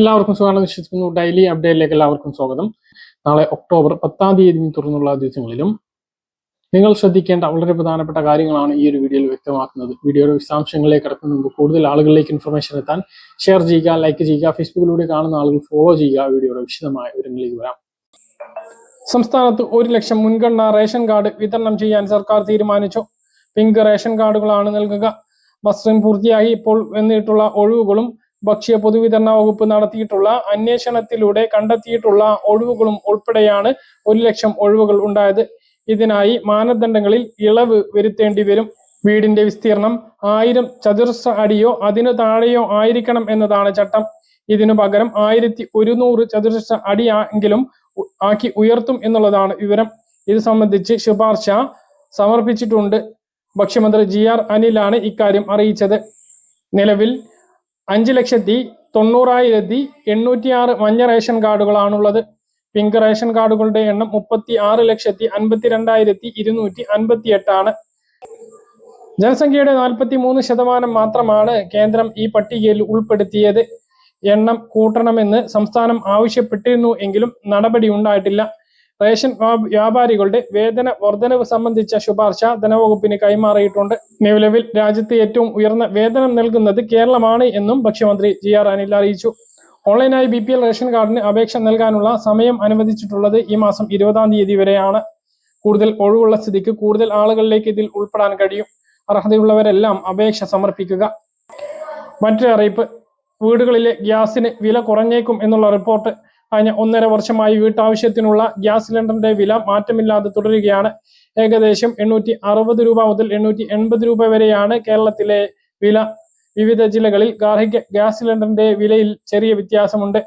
എല്ലാവർക്കും സുഖമാണെന്ന് വിശ്വസിക്കുന്നു. ഡെയിലി അപ്ഡേറ്റിലേക്ക് എല്ലാവർക്കും സ്വാഗതം. നാളെ ഒക്ടോബർ പത്താം തീയതി തുറന്നുള്ള ദിവസങ്ങളിലും നിങ്ങൾ ശ്രദ്ധിക്കേണ്ട വളരെ പ്രധാനപ്പെട്ട കാര്യങ്ങളാണ് ഈ ഒരു വീഡിയോയിൽ വ്യക്തമാക്കുന്നത്. വീഡിയോയുടെ വിശദാംശങ്ങളിലേക്ക് കിടക്കുന്ന മുമ്പ് കൂടുതൽ ആളുകളിലേക്ക് ഇൻഫർമേഷൻ എത്താൻ ഷെയർ ചെയ്യുക ലൈക്ക് ചെയ്യുക ഫേസ്ബുക്കിലൂടെ കാണുന്ന ആളുകൾ ഫോളോ ചെയ്യുക. വീഡിയോയുടെ വിശദമായ വിവരങ്ങളിലേക്ക് വരാം. സംസ്ഥാനത്ത് ഒരു ലക്ഷം മുൻഗണന റേഷൻ കാർഡ് വിതരണം ചെയ്യാൻ സർക്കാർ തീരുമാനിച്ചു. പിങ്ക് റേഷൻ കാർഡുകളാണ് നൽകുക. മസ്റ്ററിംഗ് പൂർത്തിയായി ഇപ്പോൾ വന്നിട്ടുള്ള ഒഴിവുകളും ഭക്ഷ്യ പൊതുവിതരണ വകുപ്പ് നടത്തിയിട്ടുള്ള അന്വേഷണത്തിലൂടെ കണ്ടെത്തിയിട്ടുള്ള ഒഴിവുകളും ഉൾപ്പെടെയാണ് ഒരു ലക്ഷം ഒഴിവുകൾ ഉണ്ടായത്. ഇതിനായി മാനദണ്ഡങ്ങളിൽ ഇളവ് വരുത്തേണ്ടി വരും. വീടിന്റെ വിസ്തീർണം ആയിരം ചതുരശ്ര അടിയോ അതിനു താഴെയോ ആയിരിക്കണം എന്നതാണ് ചട്ടം. ഇതിനു പകരം ആയിരത്തി ഒരുന്നൂറ് ചതുരശ്ര അടിയെങ്കിലും ആക്കി ഉയർത്തും എന്നുള്ളതാണ് വിവരം. ഇത് സംബന്ധിച്ച് ശുപാർശ സമർപ്പിച്ചിട്ടുണ്ട്. ഭക്ഷ്യമന്ത്രി ജി ആർ അനിലാണ് ഇക്കാര്യം അറിയിച്ചത്. നിലവിൽ അഞ്ച് ലക്ഷത്തി തൊണ്ണൂറായിരത്തി എണ്ണൂറ്റി ആറ് മഞ്ഞ റേഷൻ കാർഡുകളാണുള്ളത്. പിങ്ക് റേഷൻ കാർഡുകളുടെ എണ്ണം മുപ്പത്തി ആറ് ലക്ഷത്തി അൻപത്തി രണ്ടായിരത്തി ഇരുന്നൂറ്റി അൻപത്തി എട്ടാണ് ജനസംഖ്യയുടെ നാൽപ്പത്തി മൂന്ന് ശതമാനം മാത്രമാണ് കേന്ദ്രം ഈ പട്ടികയിൽ ഉൾപ്പെടുത്തിയത്. എണ്ണം കൂട്ടണമെന്ന് സംസ്ഥാനം ആവശ്യപ്പെട്ടിരുന്നു എങ്കിലും നടപടി ഉണ്ടായിട്ടില്ല. റേഷൻ വ്യാ- വ്യാപാരികളുടെ വേതന വർധനവ് സംബന്ധിച്ച ശുപാർശ ധനവകുപ്പിന് കൈമാറിയിട്ടുണ്ട്. നിലവിൽ രാജ്യത്ത് ഏറ്റവും ഉയർന്ന വേതനം നൽകുന്നത് കേരളമാണ് എന്നും ഭക്ഷ്യമന്ത്രി ജി ആർ അനിൽ അറിയിച്ചു. ഓൺലൈനായി ബി പി എൽ റേഷൻ കാർഡിന് അപേക്ഷ നൽകാനുള്ള സമയം അനുവദിച്ചിട്ടുള്ളത് ഈ മാസം ഇരുപതാം തീയതി വരെയാണ്. കൂടുതൽ ഒഴിവുള്ള സ്ഥിതിക്ക് കൂടുതൽ ആളുകളിലേക്ക് ഇതിൽ ഉൾപ്പെടാൻ കഴിയും. അർഹതയുള്ളവരെല്ലാം അപേക്ഷ സമർപ്പിക്കുക. മറ്റൊരു അറിയിപ്പ് വീടുകളിലെ ഗ്യാസിന് വില കുറഞ്ഞേക്കും എന്നുള്ള റിപ്പോർട്ട് കഴിഞ്ഞ ഒന്നര വർഷമായി വീട്ടാവശ്യത്തിനുള്ള ഗ്യാസ് സിലിണ്ടറിന്റെ വില മാറ്റമില്ലാതെ തുടരുകയാണ്. ഏകദേശം എണ്ണൂറ്റി അറുപത് രൂപ മുതൽ എണ്ണൂറ്റി എൺപത് രൂപ വരെയാണ് കേരളത്തിലെ വില. വിവിധ ജില്ലകളിൽ ഗാർഹിക ഗ്യാസ് സിലിണ്ടറിന്റെ വിലയിൽ ചെറിയ വ്യത്യാസമുണ്ട്.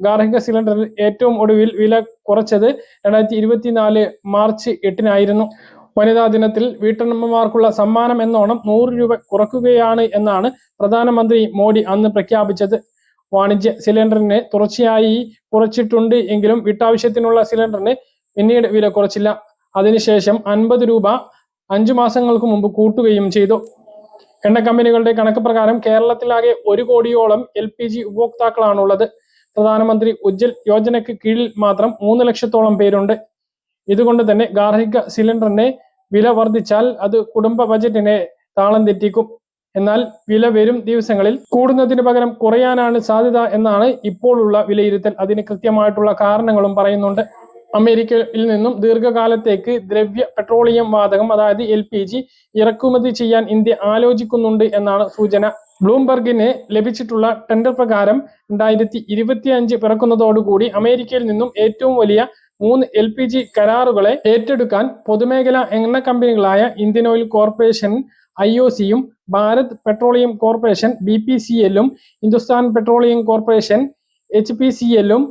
ഗാർഹിക സിലിണ്ടറിൽ ഏറ്റവും ഒടുവിൽ വില കുറച്ചത് രണ്ടായിരത്തി ഇരുപത്തിനാല് മാർച്ച് എട്ടിനായിരുന്നു. വനിതാ ദിനത്തിൽ വീട്ടമ്മമാർക്കുള്ള സമ്മാനം എന്നോണം നൂറ് രൂപ കുറക്കുകയാണ് എന്നാണ് പ്രധാനമന്ത്രി മോഡി അന്ന് പ്രഖ്യാപിച്ചത്. വാണിജ്യ സിലിണ്ടറിന് തുടർച്ചയായി കുറച്ചിട്ടുണ്ട് എങ്കിലും വിട്ടാവശ്യത്തിനുള്ള സിലിണ്ടറിന് പിന്നീട് വില കുറച്ചില്ല. അതിനുശേഷം അൻപത് രൂപ അഞ്ചു മാസങ്ങൾക്ക് മുമ്പ് കൂട്ടുകയും ചെയ്തു. എണ്ണ കമ്പനികളുടെ കണക്ക് പ്രകാരം കേരളത്തിലാകെ ഒരു കോടിയോളം എൽ പി ജി ഉപഭോക്താക്കളാണുള്ളത്. പ്രധാനമന്ത്രി ഉജ്ജൽ യോജനയ്ക്ക് കീഴിൽ മാത്രം മൂന്ന് ലക്ഷത്തോളം പേരുണ്ട്. ഇതുകൊണ്ട് തന്നെ ഗാർഹിക സിലിണ്ടറിന് വില വർദ്ധിച്ചാൽ അത് കുടുംബ ബജറ്റിനെ താളം തെറ്റിക്കും. എന്നാൽ വില വരും ദിവസങ്ങളിൽ കൂടുന്നതിന് പകരം കുറയാനാണ് സാധ്യത എന്നാണ് ഇപ്പോഴുള്ള വിലയിരുത്തൽ. അതിന് കൃത്യമായിട്ടുള്ള കാരണങ്ങളും പറയുന്നുണ്ട്. അമേരിക്കയിൽ നിന്നും ദീർഘകാലത്തേക്ക് ദ്രവ്യ പെട്രോളിയം വാതകം അതായത് എൽ പി ജി ഇറക്കുമതി ചെയ്യാൻ ഇന്ത്യ ആലോചിക്കുന്നുണ്ട് എന്നാണ് സൂചന. ബ്ലൂംബർഗിന് ലഭിച്ചിട്ടുള്ള ടെൻഡർ പ്രകാരം രണ്ടായിരത്തി ഇരുപത്തി അഞ്ച് പിറക്കുന്നതോടുകൂടി അമേരിക്കയിൽ നിന്നും ഏറ്റവും വലിയ മൂന്ന് എൽ പി ജി കരാറുകളെ ഏറ്റെടുക്കാൻ പൊതുമേഖലാ എണ്ണ കമ്പനികളായ Indian oil corporation I O സിയും Bharat petroleum corporation B P C എല്ലും Hindustan petroleum corporation H P C എല്ലും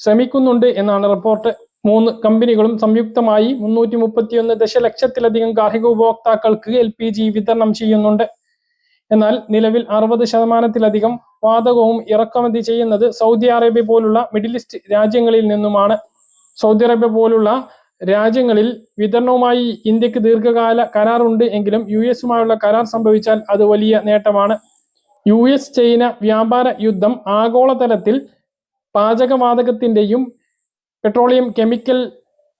ശ്രമിക്കുന്നുണ്ട് എന്നാണ് റിപ്പോർട്ട്. മൂന്ന് കമ്പനികളും സംയുക്തമായി മുന്നൂറ്റി മുപ്പത്തിയൊന്ന് ദശലക്ഷത്തിലധികം ഗാർഹിക ഉപഭോക്താക്കൾക്ക് എൽ പി ജി വിതരണം ചെയ്യുന്നുണ്ട്. എന്നാൽ നിലവിൽ അറുപത് ശതമാനത്തിലധികം വാതകവും ഇറക്കുമതി ചെയ്യുന്നത് സൗദി അറേബ്യ പോലുള്ള മിഡിൽ ഈസ്റ്റ് രാജ്യങ്ങളിൽ നിന്നുമാണ്. സൗദി അറേബ്യ പോലുള്ള രാജ്യങ്ങളിൽ വിതരണവുമായി ഇന്ത്യയ്ക്ക് ദീർഘകാല കരാറുണ്ട് എങ്കിലും യു എസുമായുള്ള കരാർ സംഭവിച്ചാൽ അത് വലിയ നേട്ടമാണ്. യു എസ് ചൈന വ്യാപാര യുദ്ധം ആഗോളതലത്തിൽ പാചകവാതകത്തിന്റെയും പെട്രോളിയം കെമിക്കൽ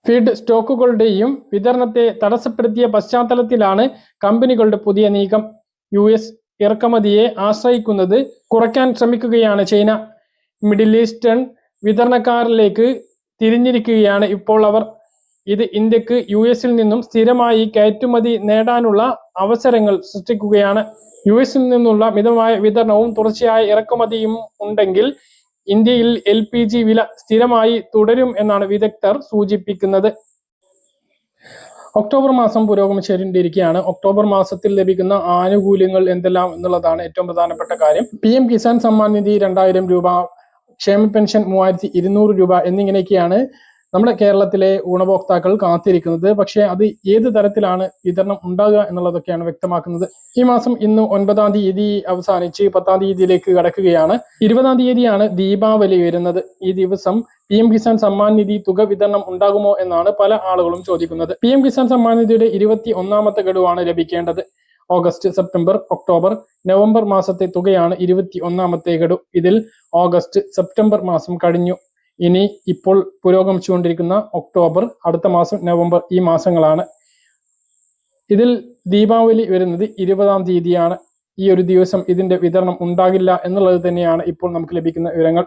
ഫീഡ് സ്റ്റോക്കുകളുടെയും വിതരണത്തെ തടസ്സപ്പെടുത്തിയ പശ്ചാത്തലത്തിലാണ് കമ്പനികളുടെ പുതിയ നീക്കം. യു എസ് ഇറക്കുമതിയെ ആശ്രയിക്കുന്നത് കുറയ്ക്കാൻ ശ്രമിക്കുകയാണ് ചൈന. മിഡിൽ ഈസ്റ്റേൺ വിതരണക്കാരിലേക്ക് തിരിഞ്ഞിരിക്കുകയാണ് ഇപ്പോൾ അവർ. ഇത് ഇന്ത്യയ്ക്ക് യു എസിൽ നിന്നും സ്ഥിരമായി കയറ്റുമതി നേടാനുള്ള അവസരങ്ങൾ സൃഷ്ടിക്കുകയാണ്. യു എസിൽ നിന്നുള്ള മിതമായ വിതരണവും തുടർച്ചയായ ഇറക്കുമതിയും ഉണ്ടെങ്കിൽ ഇന്ത്യയിൽ എൽ പി ജി വില സ്ഥിരമായി തുടരും എന്നാണ് വിദഗ്ധർ സൂചിപ്പിക്കുന്നത്. ഒക്ടോബർ മാസം പുരോഗമിച്ചുകൊണ്ടിരിക്കുകയാണ്. ഒക്ടോബർ മാസത്തിൽ ലഭിക്കുന്ന ആനുകൂല്യങ്ങൾ എന്തെല്ലാം എന്നുള്ളതാണ് ഏറ്റവും പ്രധാനപ്പെട്ട കാര്യം. പി എം കിസാൻ സമ്മാൻ നിധി രണ്ടായിരം രൂപ ക്ഷേമ പെൻഷൻ മൂവായിരത്തി ഇരുന്നൂറ് രൂപ എന്നിങ്ങനെയൊക്കെയാണ് നമ്മുടെ കേരളത്തിലെ ഗുണഭോക്താക്കൾ കാത്തിരിക്കുന്നത്. പക്ഷേ അത് ഏത് തരത്തിലാണ് വിതരണം ഉണ്ടാകുക എന്നുള്ളതൊക്കെയാണ് വ്യക്തമാക്കുന്നത്. ഈ മാസം ഇന്ന് ഒൻപതാം തീയതി അവസാനിച്ച് പത്താം തീയതിയിലേക്ക് കടക്കുകയാണ്. ഇരുപതാം തീയതിയാണ് ദീപാവലി വരുന്നത്. ഈ ദിവസം പി എം കിസാൻ സമ്മാൻ നിധി തുക വിതരണം ഉണ്ടാകുമോ എന്നാണ് പല ആളുകളും ചോദിക്കുന്നത്. പി എം കിസാൻ സമ്മാൻ നിധിയുടെ ഇരുപത്തി ഒന്നാമത്തെ ഗഡുവാണ് ലഭിക്കേണ്ടത്. ഓഗസ്റ്റ് സെപ്റ്റംബർ ഒക്ടോബർ നവംബർ മാസത്തെ തുകയാണ് ഇരുപത്തി ഒന്നാമത്തെ ഗഡു. ഇതിൽ ഓഗസ്റ്റ് സെപ്റ്റംബർ മാസം കഴിഞ്ഞു. ഇനി ഇപ്പോൾ പുരോഗമിച്ചുകൊണ്ടിരിക്കുന്ന ഒക്ടോബർ അടുത്ത മാസം നവംബർ ഈ മാസങ്ങളാണ്. ഇതിൽ ദീപാവലി വരുന്നത് ഇരുപതാം തീയതിയാണ്. ഈ ഒരു ദിവസം ഇതിന്റെ വിതരണം ഉണ്ടാകില്ല എന്നുള്ളത് തന്നെയാണ് ഇപ്പോൾ നമുക്ക് ലഭിക്കുന്ന വിവരങ്ങൾ.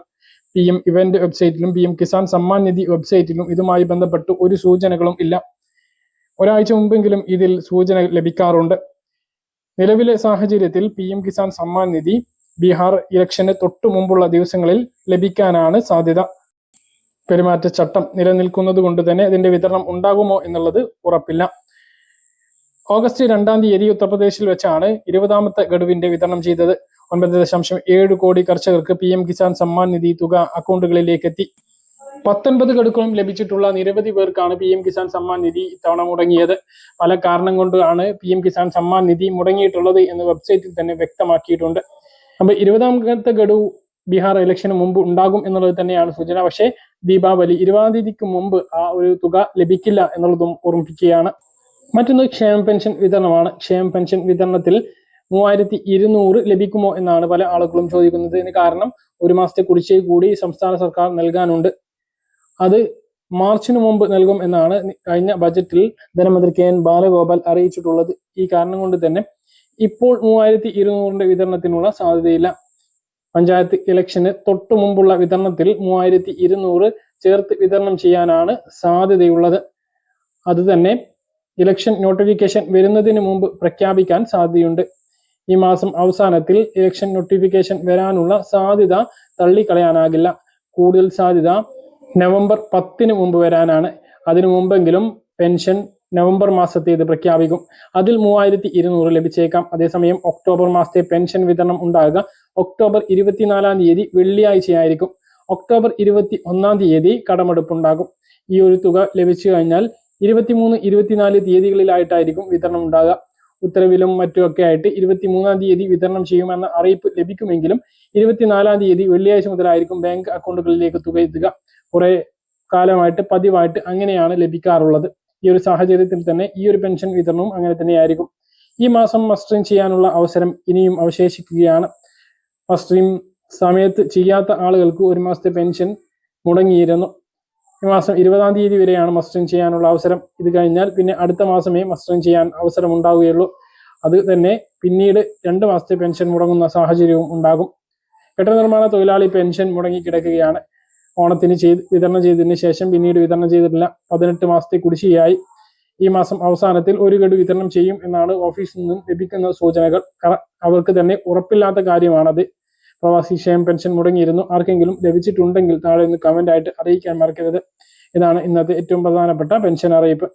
പി എം ഇവന്റ് വെബ്സൈറ്റിലും പി എം കിസാൻ സമ്മാൻ നിധി വെബ്സൈറ്റിലും ഇതുമായി ബന്ധപ്പെട്ട് ഒരു സൂചനകളും ഇല്ല. ഒരാഴ്ച മുമ്പെങ്കിലും ഇതിൽ സൂചന ലഭിക്കാറുണ്ട്. നിലവിലെ സാഹചര്യത്തിൽ പി എം കിസാൻ സമ്മാൻ നിധി ബീഹാർ ഇലക്ഷന് തൊട്ടു മുമ്പുള്ള ദിവസങ്ങളിൽ ലഭിക്കാനാണ് സാധ്യത. പെരുമാറ്റച്ചട്ടം നിലനിൽക്കുന്നത് കൊണ്ട് തന്നെ ഇതിന്റെ വിതരണം ഉണ്ടാകുമോ എന്നുള്ളത് ഉറപ്പില്ല. ഓഗസ്റ്റ് രണ്ടാം തീയതി ഉത്തർപ്രദേശിൽ വെച്ചാണ് ഇരുപതാമത്തെ ഗഡുവിന്റെ വിതരണം ചെയ്തത്. ഒൻപത് ദശാംശം ഏഴ് കോടി കർഷകർക്ക് പി എം കിസാൻ സമ്മാൻ നിധി തുക അക്കൗണ്ടുകളിലേക്ക് എത്തി പത്തൊൻപത് ഗഡുക്കളും ലഭിച്ചിട്ടുള്ള നിരവധി പേർക്കാണ് പി എം കിസാൻ സമ്മാൻ നിധി ഇത്തവണ മുടങ്ങിയത്. പല കാരണം കൊണ്ടാണ് പി എം കിസാൻ സമ്മാൻ നിധി മുടങ്ങിയിട്ടുള്ളത് എന്ന് വെബ്സൈറ്റിൽ തന്നെ വ്യക്തമാക്കിയിട്ടുണ്ട്. അപ്പൊ ഇരുപതാമത്തെ ഗഡു ബീഹാർ ഇലക്ഷന് മുമ്പ് ഉണ്ടാകും എന്നുള്ളത് തന്നെയാണ് സൂചന. പക്ഷേ ദീപാവലി ഇരുപതാം തീയതിക്ക് മുമ്പ് ആ ഒരു തുക ലഭിക്കില്ല എന്നുള്ളതും ഓർമ്മിപ്പിക്കുകയാണ്. മറ്റൊന്ന് ക്ഷേമ പെൻഷൻ വിതരണമാണ്. ക്ഷേമ പെൻഷൻ വിതരണത്തിൽ മൂവായിരത്തി ഇരുന്നൂറ് ലഭിക്കുമോ എന്നാണ് പല ആളുകളും ചോദിക്കുന്നത് ഇതിന് കാരണം ഒരു മാസത്തെ കുടിശ്ശേ കൂടി സംസ്ഥാന സർക്കാർ നൽകാനുണ്ട്. അത് മാർച്ചിന് മുമ്പ് നൽകും എന്നാണ് കഴിഞ്ഞ ബജറ്റിൽ ധനമന്ത്രി കെ എൻ ബാലഗോപാൽ അറിയിച്ചിട്ടുള്ളത്. ഈ കാരണം കൊണ്ട് തന്നെ ഇപ്പോൾ മൂവായിരത്തി ഇരുന്നൂറിന്റെ വിതരണത്തിനുള്ള സാധ്യതയില്ല. പഞ്ചായത്ത് ഇലക്ഷന് തൊട്ടു മുമ്പുള്ള വിതരണത്തിൽ മൂവായിരത്തി ഇരുന്നൂറ് ചേർത്ത് വിതരണം ചെയ്യാനാണ് സാധ്യതയുള്ളത്. അതുതന്നെ ഇലക്ഷൻ നോട്ടിഫിക്കേഷൻ വരുന്നതിന് മുമ്പ് പ്രഖ്യാപിക്കാൻ സാധ്യതയുണ്ട്. ഈ മാസം അവസാനത്തിൽ ഇലക്ഷൻ നോട്ടിഫിക്കേഷൻ വരാനുള്ള സാധ്യത തള്ളിക്കളയാനാകില്ല. കൂടുതൽ സാധ്യത നവംബർ പത്തിന് മുമ്പ് വരാനാണ്. അതിനു മുമ്പെങ്കിലും പെൻഷൻ നവംബർ മാസത്തെ ഇത് പ്രഖ്യാപിക്കും. അതിൽ മൂവായിരത്തി ഇരുന്നൂറ് ലഭിച്ചേക്കാം. അതേസമയം ഒക്ടോബർ മാസത്തെ പെൻഷൻ വിതരണം ഉണ്ടാകുക ഒക്ടോബർ ഇരുപത്തിനാലാം തീയതി വെള്ളിയാഴ്ചയായിരിക്കും. ഒക്ടോബർ ഇരുപത്തി ഒന്നാം തീയതി കടമെടുപ്പുണ്ടാകും. ഈ ഒരു തുക ലഭിച്ചു കഴിഞ്ഞാൽ ഇരുപത്തിമൂന്ന് ഇരുപത്തിനാല് തീയതികളിലായിട്ടായിരിക്കും വിതരണം ഉണ്ടാകുക. ഉത്തരവിലും മറ്റുമൊക്കെ ആയിട്ട് ഇരുപത്തിമൂന്നാം തീയതി വിതരണം ചെയ്യുമെന്ന അറിയിപ്പ് ലഭിക്കുമെങ്കിലും ഇരുപത്തിനാലാം തീയതി വെള്ളിയാഴ്ച മുതലായിരിക്കും ബാങ്ക് അക്കൗണ്ടുകളിലേക്ക് തുക എത്തുക. കുറെ കാലമായിട്ട് പതിവായിട്ട് അങ്ങനെയാണ് ലഭിക്കാറുള്ളത്. ഈ ഒരു സാഹചര്യത്തിൽ തന്നെ ഈ ഒരു പെൻഷൻ വിതരണവും അങ്ങനെ തന്നെയായിരിക്കും. ഈ മാസം മസ്റ്ററിംഗ് ചെയ്യാനുള്ള അവസരം ഇനിയും അവശേഷിക്കുകയാണ്. മസ്റ്ററിംഗ് സമയത്ത് ചെയ്യാത്ത ആളുകൾക്ക് ഒരു മാസത്തെ പെൻഷൻ മുടങ്ങിയിരുന്നു. ഈ മാസം ഇരുപതാം തീയതി വരെയാണ് മസ്റ്ററിംഗ് ചെയ്യാനുള്ള അവസരം. ഇത് കഴിഞ്ഞാൽ പിന്നെ അടുത്ത മാസമേ മസ്റ്ററിംഗ് ചെയ്യാൻ അവസരം ഉണ്ടാവുകയുള്ളൂ അത് തന്നെ പിന്നീട് രണ്ട് മാസത്തെ പെൻഷൻ മുടങ്ങുന്ന സാഹചര്യവും ഉണ്ടാകും. കെട്ടിട നിർമ്മാണ തൊഴിലാളി പെൻഷൻ മുടങ്ങി കിടക്കുകയാണ്. ഓണത്തിന് ചെയ്ത് വിതരണം ചെയ്തതിന് ശേഷം പിന്നീട് വിതരണം ചെയ്തിട്ടില്ല. പതിനെട്ട് മാസത്തെ കുടിശ്ശികയായി. ഈ മാസം അവസാനത്തിൽ ഒരു ഗഡു വിതരണം ചെയ്യും എന്നാണ് ഓഫീസിൽ നിന്നും ലഭിക്കുന്ന സൂചനകൾ. അവർക്ക് തന്നെ ഉറപ്പില്ലാത്ത കാര്യമാണത്. പ്രവാസി ക്ഷേമ പെൻഷൻ മുടങ്ങിയിരുന്നു. ആർക്കെങ്കിലും ലഭിച്ചിട്ടുണ്ടെങ്കിൽ താഴെ നിന്ന് കമന്റ് ആയിട്ട് അറിയിക്കാൻ മറക്കരുത്. ഇതാണ് ഇന്നത്തെ ഏറ്റവും പ്രധാനപ്പെട്ട പെൻഷൻ അറിയിപ്പ്.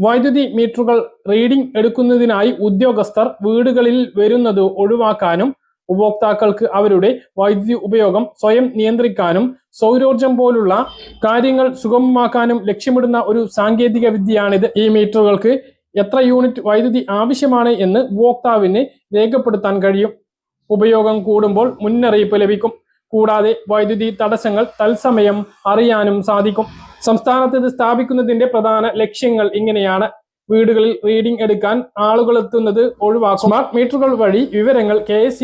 വൈദ്യുതി മീറ്ററുകൾ റീഡിംഗ് എടുക്കുന്നതിനായി ഉദ്യോഗസ്ഥർ വീടുകളിൽ വരുന്നത് ഒഴിവാക്കാനും ഉപഭോക്താക്കൾക്ക് അവരുടെ വൈദ്യുതി ഉപയോഗം സ്വയം നിയന്ത്രിക്കാനും സൗരോർജം പോലുള്ള കാര്യങ്ങൾ സുഗമമാക്കാനും ലക്ഷ്യമിടുന്ന ഒരു സാങ്കേതിക വിദ്യയാണിത്. ഈ മീറ്ററുകൾക്ക് എത്ര യൂണിറ്റ് വൈദ്യുതി ആവശ്യമാണ് എന്ന് ഉപഭോക്താവിന് രേഖപ്പെടുത്താൻ കഴിയും. ഉപയോഗം കൂടുമ്പോൾ മുന്നറിയിപ്പ് ലഭിക്കും. കൂടാതെ വൈദ്യുതി തടസ്സങ്ങൾ തത്സമയം അറിയാനും സാധിക്കും. സംസ്ഥാനത്ത് ഇത് സ്ഥാപിക്കുന്നതിന്റെ പ്രധാന ലക്ഷ്യങ്ങൾ ഇങ്ങനെയാണ്. വീടുകളിൽ റീഡിംഗ് എടുക്കാൻ ആളുകൾ എത്തുന്നത് ഒഴിവാക്കും. സ്മാർട്ട് മീറ്ററുകൾ വഴി വിവരങ്ങൾ കെ എസ്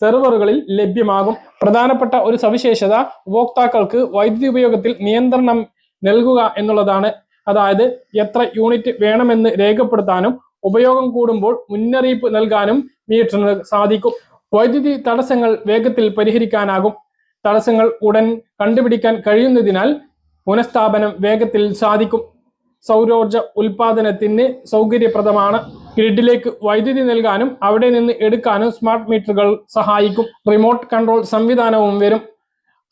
സെർവറുകളിൽ ലഭ്യമാകും. പ്രധാനപ്പെട്ട ഒരു സവിശേഷത ഉപഭോക്താക്കൾക്ക് വൈദ്യുതി ഉപയോഗത്തിൽ നിയന്ത്രണം നൽകുക എന്നുള്ളതാണ്. അതായത് എത്ര യൂണിറ്റ് വേണമെന്ന് രേഖപ്പെടുത്താനും ഉപയോഗം കൂടുമ്പോൾ മുന്നറിയിപ്പ് നൽകാനും മീറ്ററിന് സാധിക്കും. വൈദ്യുതി തടസ്സങ്ങൾ വേഗത്തിൽ പരിഹരിക്കാനാകും. തടസ്സങ്ങൾ ഉടൻ കണ്ടുപിടിക്കാൻ കഴിയുന്നതിനാൽ പുനഃസ്ഥാപനം വേഗത്തിൽ സാധിക്കും. സൗരോർജ ഉൽപാദനത്തിന് സൗകര്യപ്രദമാണ്. ഗ്രിഡിലേക്ക് വൈദ്യുതി നൽകാനും അവിടെ നിന്ന് എടുക്കാനും സ്മാർട്ട് മീറ്ററുകൾ സഹായിക്കും. റിമോട്ട് കൺട്രോൾ സംവിധാനവും വരും.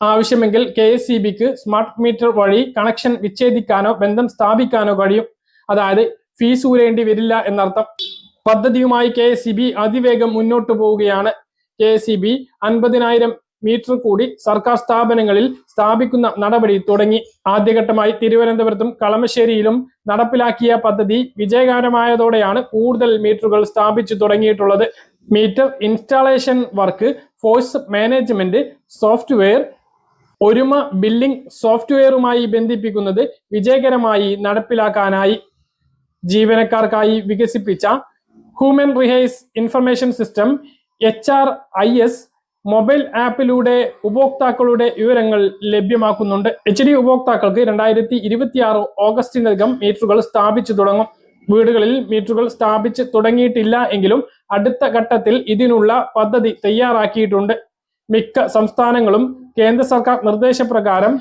ആവശ്യമെങ്കിൽ കെ എസ് സി ബിക്ക് സ്മാർട്ട് മീറ്റർ വഴി കണക്ഷൻ വിച്ഛേദിക്കാനോ ബന്ധം സ്ഥാപിക്കാനോ കഴിയും. അതായത് ഫീസ് ഊരേണ്ടി വരില്ല എന്നർത്ഥം. പദ്ധതിയുമായി കെ എസ് സി ബി അതിവേഗം മുന്നോട്ട് പോവുകയാണ്. കെ എസ് സി ബി അൻപതിനായിരം മീറ്റർ കൂടി സർക്കാർ സ്ഥാപനങ്ങളിൽ സ്ഥാപിക്കുന്ന നടപടി തുടങ്ങി. ആദ്യഘട്ടമായി തിരുവനന്തപുരത്തും കളമശ്ശേരിയിലും നടപ്പിലാക്കിയ പദ്ധതി വിജയകരമായതോടെയാണ് കൂടുതൽ മീറ്ററുകൾ സ്ഥാപിച്ചു തുടങ്ങിയിട്ടുള്ളത്. Meter installation work force management software Oruma billing സോഫ്റ്റ്വെയറുമായി ബന്ധിപ്പിക്കുന്നത് വിജയകരമായി നടപ്പിലാക്കാനായി. ജീവനക്കാർക്കായി വികസിപ്പിച്ച human resource information system H R I S mobile ആപ്പിലൂടെ ഉപഭോക്താക്കളുടെ വിവരങ്ങൾ ലഭ്യമാക്കുന്നുണ്ട്. എച്ച് ഡി ഉപഭോക്താക്കൾക്ക് രണ്ടായിരത്തി ഇരുപത്തിയാറ് ഓഗസ്റ്റിനകം മീറ്ററുകൾ സ്ഥാപിച്ചു തുടങ്ങും. വീടുകളിൽ മീറ്ററുകൾ സ്ഥാപിച്ച് തുടങ്ങിയിട്ടില്ല എങ്കിലും അടുത്ത ഘട്ടത്തിൽ ഇതിനുള്ള പദ്ധതി തയ്യാറാക്കിയിട്ടുണ്ട്. മിക്ക സംസ്ഥാനങ്ങളും കേന്ദ്ര സർക്കാർ നിർദ്ദേശപ്രകാരം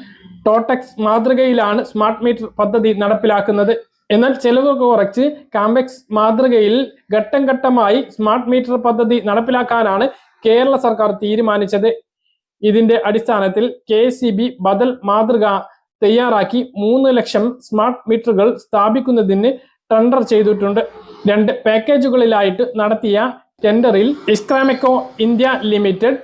ടോട്ടക്സ് മാതൃകയിലാണ് സ്മാർട്ട് മീറ്റർ പദ്ധതി നടപ്പിലാക്കുന്നത്. എന്നാൽ ചെലവ് കുറച്ച് കാമ്പെക്സ് മാതൃകയിൽ ഘട്ടം ഘട്ടമായി സ്മാർട്ട് മീറ്റർ പദ്ധതി നടപ്പിലാക്കാനാണ് കേരള സർക്കാർ തീരുമാനിച്ചത് ഇതിന്റെ അടിസ്ഥാനത്തിൽ കെ സി ബി ബദൽ മാതൃക തയ്യാറാക്കി മൂന്ന് ലക്ഷം സ്മാർട്ട് മീറ്ററുകൾ സ്ഥാപിക്കുന്നതിന് ടെൻഡർ ചെയ്തിട്ടുണ്ട്. രണ്ട് പാക്കേജുകളിലായിട്ട് നടത്തിയ ടെൻഡറിൽ Iskraemeco India limited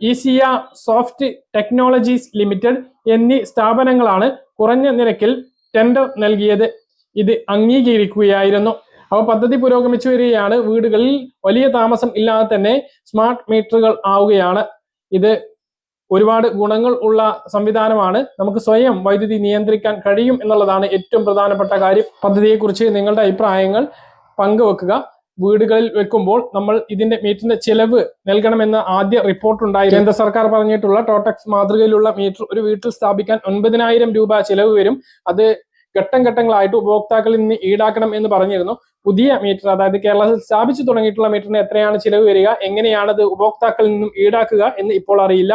Esyasoft technologies limited എന്നീ സ്ഥാപനങ്ങളാണ് കുറഞ്ഞ നിരക്കിൽ ടെൻഡർ നൽകിയത്. ഇത് അംഗീകരിക്കുകയായിരുന്നു. അപ്പോൾ പദ്ധതി പുരോഗമിച്ചു വരികയാണ്. വീടുകളിൽ വലിയ താമസം ഇല്ലാതെ തന്നെ സ്മാർട്ട് മീറ്ററുകൾ ആവുകയാണ്. ഇത് ഒരുപാട് ഗുണങ്ങൾ ഉള്ള സംവിധാനമാണ്. നമുക്ക് സ്വയം വൈദ്യുതി നിയന്ത്രിക്കാൻ കഴിയും എന്നുള്ളതാണ് ഏറ്റവും പ്രധാനപ്പെട്ട കാര്യം. പദ്ധതിയെക്കുറിച്ച് നിങ്ങളുടെ അഭിപ്രായങ്ങൾ പങ്കുവെക്കുക. വീടുകളിൽ വെക്കുമ്പോൾ നമ്മൾ ഇതിന്റെ മീറ്ററിന്റെ ചെലവ് നൽകണമെന്ന ആദ്യ റിപ്പോർട്ട് ഉണ്ടായി കേന്ദ്ര സർക്കാർ പറഞ്ഞിട്ടുള്ള ടോട്ടക്സ് മാതൃകയിലുള്ള മീറ്റർ ഒരു വീട്ടിൽ സ്ഥാപിക്കാൻ ഒൻപതിനായിരം രൂപ ചെലവ് വരും. അത് ഘട്ടം ഘട്ടങ്ങളായിട്ട് ഉപഭോക്താക്കളിൽ നിന്ന് ഈടാക്കണം എന്ന് പറഞ്ഞിരുന്നു. പുതിയ മീറ്റർ അതായത് കേരളത്തിൽ സ്ഥാപിച്ചു തുടങ്ങിയിട്ടുള്ള മീറ്ററിന് എത്രയാണ് ചിലവ് വരിക എങ്ങനെയാണത് ഉപഭോക്താക്കളിൽ നിന്നും ഈടാക്കുക എന്ന് ഇപ്പോൾ അറിയില്ല.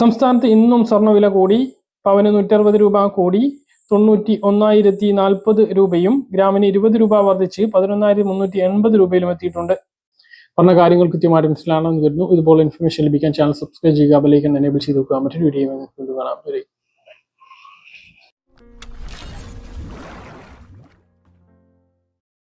സംസ്ഥാനത്ത് ഇന്നും സ്വർണവില കൂടി പവന് നൂറ്ററുപത് രൂപ കൂടി തൊണ്ണൂറ്റി ഒന്നായിരത്തി നാൽപ്പത് രൂപയും ഗ്രാമിന് ഇരുപത് രൂപ വർദ്ധിച്ച് പതിനൊന്നായിരത്തി മുന്നൂറ്റി എൺപത് രൂപയിലും എത്തിയിട്ടുണ്ട്. പറഞ്ഞ കാര്യങ്ങൾ കൃത്യമായിട്ട് മനസ്സിലാണെന്ന് കരുതുന്നു. ഇതുപോലെ ഇൻഫർമേഷൻ ലഭിക്കാൻ ചാനൽ സബ്സ്ക്രൈബ് ചെയ്യുക ബെലൈക്കൻ എനേബിൾ ചെയ്ത് നോക്കുക മറ്റൊരു വീഡിയോ കാണാം.